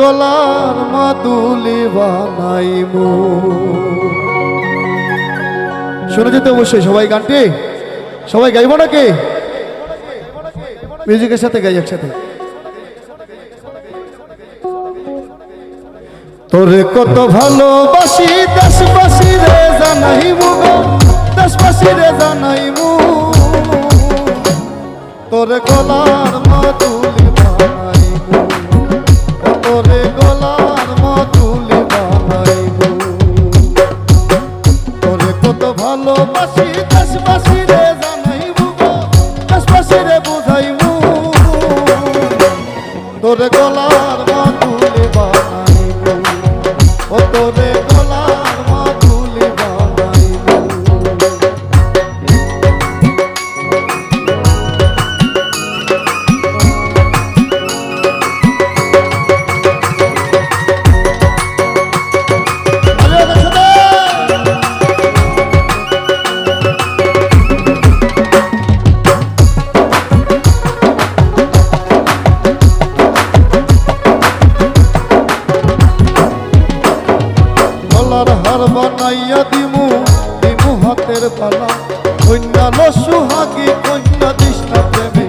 গলার মাদুলি বানাইমু শুনে যেতে অবশ্যই সবাই গানটি। সবাই গাইব নাকি? মিউজিকের সাথে গাই একসাথে। তোরে কত ভালোবাসি, দেশবাসী রে জানাইমু গো, দেশবাসী রে জানাইমু তোরে গলার মাদুলি ভালোবাসি দেশবাসী রে জানাইমু গো দেশবাসী রে বুঝাইমু তোরে গলার পালা কন্যা লসুহাগি কন্যা দিষ্টা প্রেমে,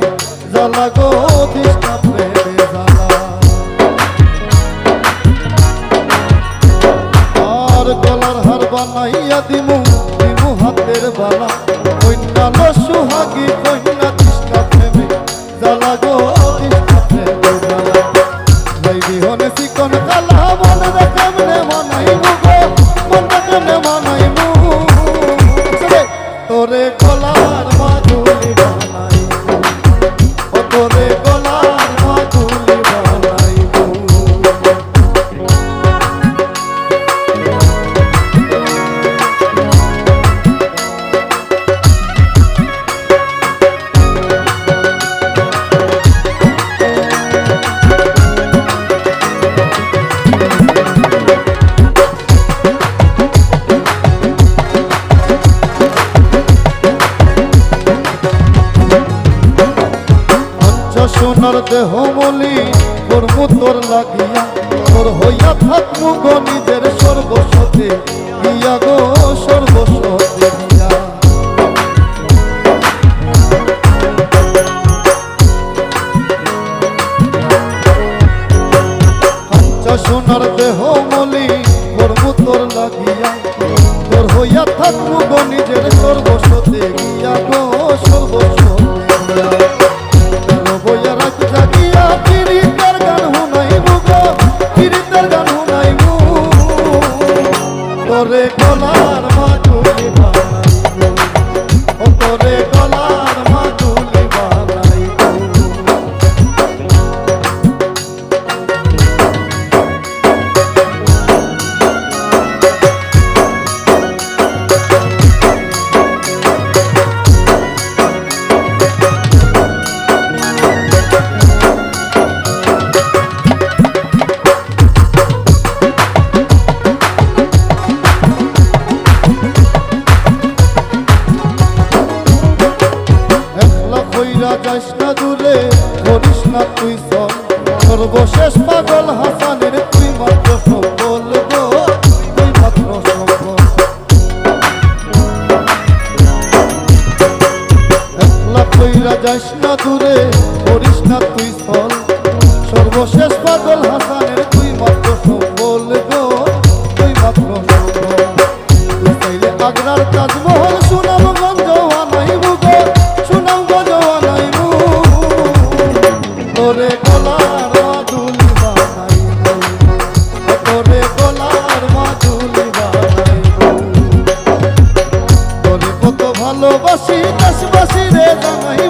জ্বালা গো দিষ্টা প্রেমে জ্বালা। আর গলার হার বানাইয়া দিমু দিমু হাতের বালা। কন্যা লসুহাগি কন্যা দিষ্টা প্রেমে, জ্বালা গো দেহ মলি কর্ম তোর লাগিয়া, তোর হইয়া থাকমু গো নিজের সর্বস্বতে গিয়া গো সর্বস্বতে সোনার দেহ মলি কর্ম তোর লাগিয়া গো শেষ পাগল হাসানের তুই মাত্র সম্বল গো তুই মাত্র সম্বল একলা কইরা যাস না দূরে, করিস না তুই ফল সর্বশেষ পাগল হাসানের তুই মাত্র সম্বল গো তুই মাত্র সম্বল তুই চাইলে আগ্রার কাজবো beleza, mãe.